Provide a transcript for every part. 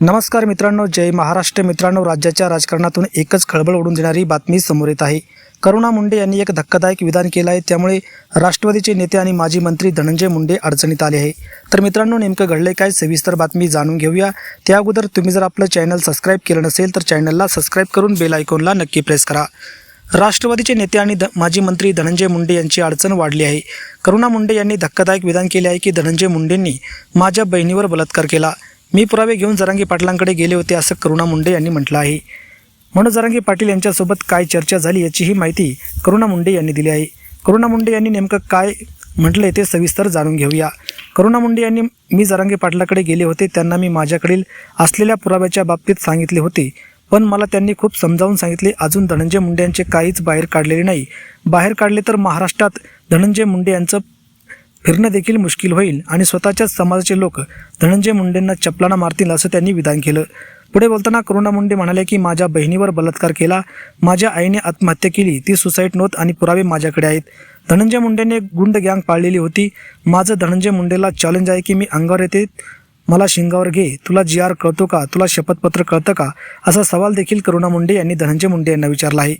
नमस्कार मित्रांनो जय महाराष्ट्र. मित्रांनो राज्याच्या राजकारणातून एकच खळबळ उडून देणारी बातमी समोर येत आहे. करुणा मुंडे यांनी एक धक्कादायक विधान केलं आहे. त्यामुळे राष्ट्रवादीचे नेते आणि माजी मंत्री धनंजय मुंडे अडचणीत आले आहे. तर मित्रांनो नेमकं घडले काय? सविस्तर बातमी जाणून घेऊया. त्या अगोदर तुम्ही जर आपलं चॅनल सबस्क्राईब केलं नसेल तर चॅनलला सबस्क्राईब करून बेल आयकॉनला नक्की प्रेस करा. राष्ट्रवादीचे नेते आणि द माजी मंत्री धनंजय मुंडे यांची अडचण वाढली आहे. करुणा मुंडे यांनी धक्कादायक विधान केले आहे की धनंजय मुंडेंनी माझ्या बहिणीवर बलात्कार केला. मी पुरावे घेऊन जरांगी पाटलांकडे गेले होते असं करुणा मुंडे यांनी म्हटलं आहे. म्हणून जरांगी पाटील यांच्यासोबत काय चर्चा झाली याचीही माहिती करुणा मुंडे यांनी दिली आहे. करुणा मुंडे यांनी नेमकं काय म्हटले ते सविस्तर जाणून घेऊया. करुणा मुंडे यांनी मी जरांगे पाटलाकडे गेले होते त्यांना मी माझ्याकडील असलेल्या पुराव्याच्या बाबतीत सांगितले होते. पण मला त्यांनी खूप समजावून सांगितले अजून धनंजय मुंडे यांचे काहीच बाहेर काढलेले नाही. बाहेर काढले तर महाराष्ट्रात धनंजय मुंडे यांचं फिरणं देखील मुश्किल होईल आणि स्वतःच्याच समाजाचे लोक धनंजय मुंडेंना चपलाना मारतील असं त्यांनी विधान केलं. पुढे बोलताना करुणा मुंडे म्हणाले की माझ्या बहिणीवर बलात्कार केला. माझ्या आईने आत्महत्या केली. ती सुसाईड नोंद आणि पुरावे माझ्याकडे आहेत. धनंजय मुंडेने गुंड गँग पाळलेली होती. माझं धनंजय मुंडेला चॅलेंज आहे की मी अंगावर येते? मला शिंगावर घे. तुला जी आर कळतो का? तुला शपथपत्र कळतं का? असा सवाल देखील करुणा मुंडे यांनी धनंजय मुंडे यांना विचारला आहे.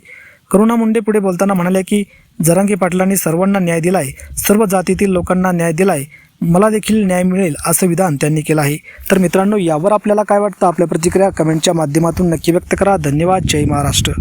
करुणा मुंडे पुढे बोलताना म्हणाले की जरांगे पाटलांनी सर्वांना न्याय दिलाय सर्व जातीतील लोकांना न्याय दिलाय मला देखील न्याय मिळेल असं विधान त्यांनी केलं आहे. तर मित्रांनो यावर आपल्याला काय वाटतं? आपल्या प्रतिक्रिया कमेंटच्या माध्यमातून नक्की व्यक्त करा. धन्यवाद. जय महाराष्ट्र.